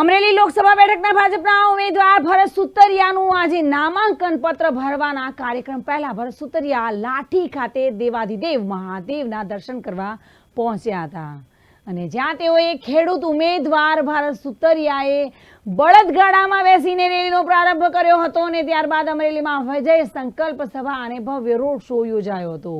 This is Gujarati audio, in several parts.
અમરેલી લોકસભા બેઠકના ભાજપના ઉમેદવાર ભરત સુતરિયાનું આજે નામાંકન પત્ર ભરવાના કાર્યક્રમ. પહેલા ભરત સુતરિયા લાઠી ખાતે દેવાધિદેવ મહાદેવના દર્શન કરવા પહોંચ્યા હતા. અને જ્યાં તેઓએ ખેડૂત ઉમેદવાર ભારત સુતરિયાએ બળદગાડામાં બેસીને રેલીનો પ્રારંભ કર્યો હતો અને ત્યારબાદ અમરેલીમાં વિજય સંકલ્પ સભા અને ભવ્ય રોડ શો યોજાયો હતો.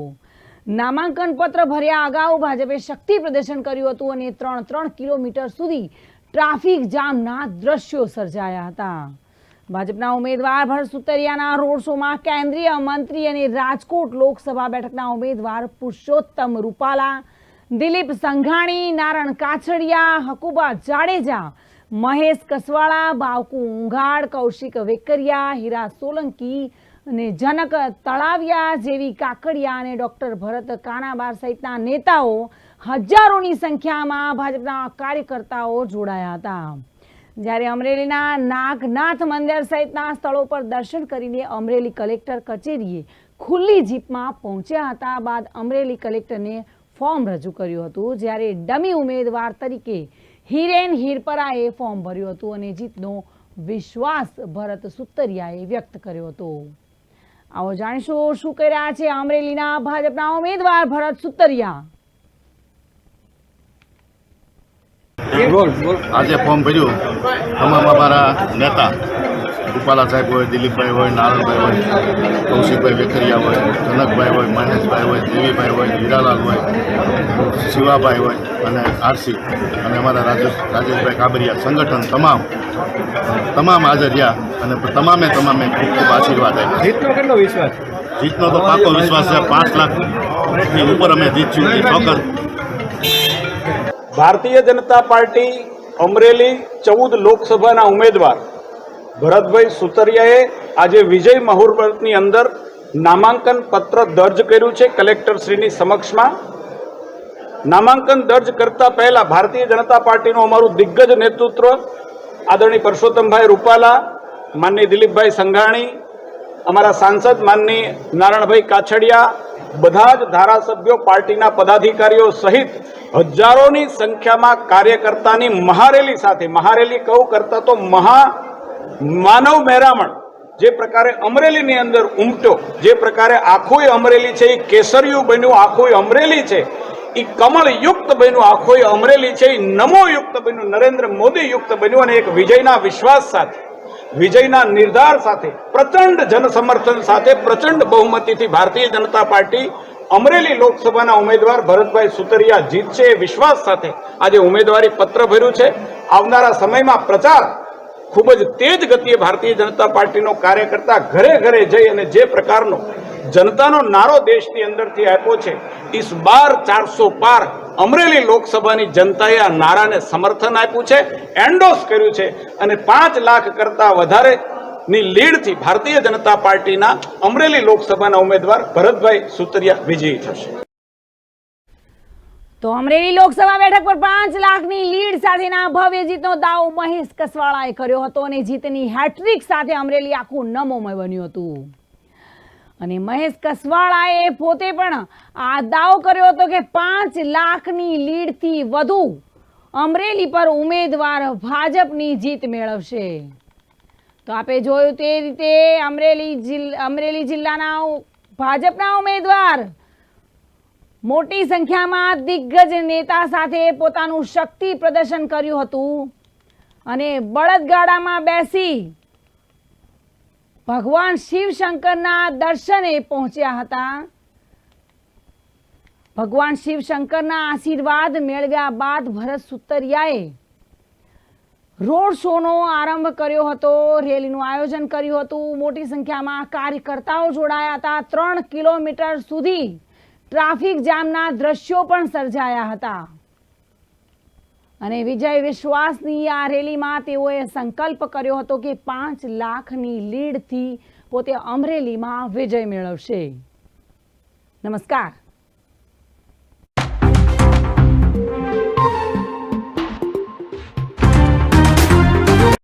નામાંકન પત્ર ભર્યા અગાઉ ભાજપે શક્તિ પ્રદર્શન કર્યું હતું અને ત્રણ ત્રણ કિલોમીટર સુધી ટ્રાફિક જામના દ્રશ્યો સર્જાયા હતા. ભાજપના ઉમેદવાર ભરત સુતરિયાના રોડ શોમાં કેન્દ્રીય મંત્રી અને રાજકોટ લોકસભા બેઠકના ઉમેદવાર પુરુષોત્તમ રૂપાલા, દિલીપ સંઘાણી નારણ કાછડિયા, હકુબા જાડેજા, મહેશ કસવાળા, બાવકુ ઊંઘાડ, કૌશિક વેકરિયા, હીરા સોલંકી અને જનક તળાવિયા જેવી કાકડિયા અને ડોક્ટર ભરત કાનાબાર સહિતના નેતાઓ હજારોની સંખ્યામાં ભાજપના કાર્યકર્તાઓ જોડાયા હતા. જ્યારે અમરેલીના નાગનાથ મંદિર સહિતના સ્થળો પર દર્શન કરીને અમરેલી કલેક્ટર કચેરીએ ખુલ્લી જીપમાં પહોંચ્યા હતા બાદ અમરેલી કલેક્ટરને ફોર્મ રજૂ કર્યું હતું. જ્યારે ડમી ઉમેદવાર તરીકે હિરેન હિરપરાએ ફોર્મ ભર્યું હતું અને જીતનો વિશ્વાસ ભરત સુતરિયાએ વ્યક્ત કર્યો હતો. આવો જાણીશું શું કરી રહ્યા છે અમરેલીના ભાજપના ઉમેદવાર ભરત સુતરિયા આજે ફોર્મ ભર્યું. તમામ અમારા નેતા રૂપાલા સાહેબ હોય દિલીપભાઈ હોય નારણભાઈ હોય કૌશિકભાઈ વેકરિયા હોય જનકભાઈ હોય મહેશભાઈ હોય દેવીભાઈ હોય હીરાલાલ હોય શિવાભાઈ હોય અને આરસી અને અમારા રાજેશ રાજેશભાઈ કાબરિયા. સંગઠન તમામ તમામ હાજર રહ્યા અને તમામે તમામે ખૂબ ખૂબ આશીર્વાદ આપ્યા. જીતનો કેટલો વિશ્વાસ? જીતનો તો પાકો વિશ્વાસ છે. પાંચ લાખ ઉપર અમે જીતશું એ ભારતીય જનતા પાર્ટી અમરેલી ચૌદ લોકસભાના ઉમેદવાર ભરતભાઈ સુતરિયાએ આજે વિજય મુહૂર્તની અંદર નામાંકન પત્ર દર્જ કર્યું છે કલેક્ટરશ્રીની સમક્ષમાં. નામાંકન દર્જ કરતા પહેલા ભારતીય જનતા પાર્ટીનું અમારું દિગ્ગજ નેતૃત્વ આદરણીય પરસોત્તમભાઈ રૂપાલા માનની દિલીપભાઈ સંઘાણી, અમારા સાંસદ માનની નારાયણભાઈ કાછડિયા બધા જ ધારાસભ્યો પાર્ટીના પદાધિકારીઓ સહિત હજારોની સંખ્યામાં કાર્યકર્તાની મહારેલી સાથે, મહારેલી કહું કરતા તો મહા માનવ મહેરામણ, જે પ્રકારે અમરેલીની અંદર ઉમટ્યો, જે પ્રકારે આખું અમરેલી છે, એ કેસરિયું બન્યું આખું અમરેલી છે, એ કમળ યુક્ત બન્યું આખું અમરેલી છે, એ નમો યુક્ત બન્યું, નરેન્દ્ર મોદી યુક્ત બન્યું અને એક વિજયના વિશ્વાસ સાથે વિજયના નિર્ધાર સાથે, પ્રચંડ જનસમર્થન સાથે, પ્રચંડ બહુમતીથી ભારતીય જનતા પાર્ટી અમરેલી લોકસભાના ઉમેદવાર ભરતભાઈ સુતરિયા જીતશે એ વિશ્વાસ સાથે આજે ઉમેદવારી પત્ર ભર્યું છે. આવનારા સમયમાં પ્રચાર ખૂબ જ તેજ ગતિએ ભારતીય જનતા પાર્ટીનો કાર્યકર્તા ઘરે ઘરે જઈ અને જે પ્રકારનો જનતાનો નારો દેશની અંદરથી આપ્યો છે. ઇસ બાર ચારસો પાર અમરેલી લોકસભાની જનતાએ આ નારાને સમર્થન આપ્યું છે એન્ડોસ કર્યું છે અને પાંચ લાખ કરતાં વધારે ની લીડથી ભારતીય જનતા પાર્ટીના અમરેલી લોકસભાના ઉમેદવાર ભરતભાઈ સુતરિયા વિજયી થશે. તો અમરેલી લોકસભા બેઠક પર પાંચ લાખની લીડ સાથેના ભવ્ય જીતનો દાવો મહેશ કસવાળાએ કર્યો હતો અને જીતની હેટ્રિક સાથે અમરેલી આખું નમોમય બન્યું હતું. અને મહેશ કસવાળાએ પોતે પણ આ દાવો કર્યો હતો કે પાંચ લાખની લીડથી વધુ અમરેલી પર ઉમેદવાર ભાજપની જીત મેળવશે. તો આપે જોયું તે રીતે અમરેલી જિલ્લા અમરેલી જિલ્લાના ભાજપના ઉમેદવાર મોટી સંખ્યામાં દિગ્ગજ નેતા સાથે પોતાનું શક્તિ પ્રદર્શન કર્યું હતું અને બળદગાડામાં બેસી ભગવાન શિવશંકરના દર્શને પહોંચ્યા હતા. ભગવાન શિવશંકરના આશીર્વાદ મેળવ્યા બાદ ભરત સુતરિયાએ રોડ શોનો આરંભ કર્યો હતો. રેલીનું આયોજન કર્યું હતું. મોટી સંખ્યામાં કાર્યકર્તાઓ જોડાયા હતા. ત્રણ કિલોમીટર સુધી ટ્રાફિક જામના દ્રશ્યો પણ સર્જાયા હતા. અને વિજય વિશ્વાસની આ રેલીમાં તેઓએ સંકલ્પ કર્યો હતો કે પાંચ લાખની લીડથી પોતે અમરેલીમાં વિજય મેળવશે. નમસ્કાર.